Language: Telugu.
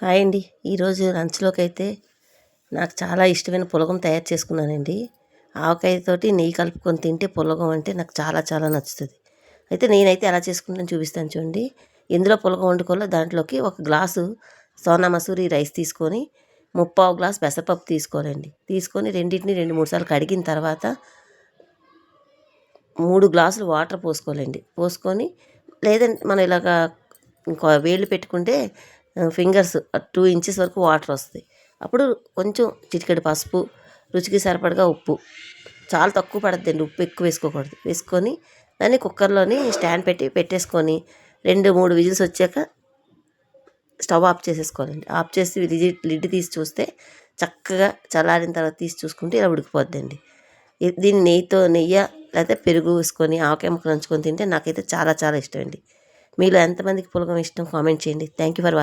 హాయ్ అండి. ఈరోజు లంచ్లోకి అయితే నాకు చాలా ఇష్టమైన పులగం తయారు చేసుకున్నానండి. ఆవకాయతోటి నెయ్యి కలుపుకొని తింటే పులగం అంటే నాకు చాలా చాలా నచ్చుతుంది. అయితే నేనైతే ఎలా చేసుకుంటాను చూపిస్తాను చూడండి. ఇందులో పులగం వండుకోవాలో దాంట్లోకి ఒక గ్లాసు సోనా మసూరి రైస్ తీసుకొని ముప్పావు గ్లాస్ పెసరపప్పు తీసుకోవాలండి. తీసుకొని రెండింటిని రెండు మూడు సార్లు కడిగిన తర్వాత మూడు గ్లాసులు వాటర్ పోసుకోవాలండి. పోసుకొని లేదంటే మనం ఇలాగా ఇంకో వేళ్ళు పెట్టుకుంటే ఫింగర్స్ టూ ఇంచెస్ వరకు వాటర్ వస్తాయి. అప్పుడు కొంచెం చిటికెడు పసుపు రుచికి సరిపడగా ఉప్పు. చాలా తక్కువ పడద్దండి ఉప్పు ఎక్కువ వేసుకోకూడదు. వేసుకొని దాన్ని కుక్కర్లోని స్టాండ్ పెట్టి పెట్టేసుకొని రెండు మూడు విజిల్స్ వచ్చాక స్టవ్ ఆఫ్ చేసేసుకోవాలండి. ఆఫ్ చేసి లిడ్ లిడ్ తీసి చూస్తే చక్కగా చల్లారిన తర్వాత తీసి చూసుకుంటే ఇలా ఉడికిపోద్దండి. దీన్ని నెయ్యితో నెయ్యి లేకపోతే పెరుగు వేసుకొని ఆవకాయ ముక్కలు నంచుకొని తింటే నాకైతే చాలా చాలా ఇష్టం అండి మీలో ఎంతమందికి పులగం ఇష్టం కామెంట్ చేయండి. Thank you for watching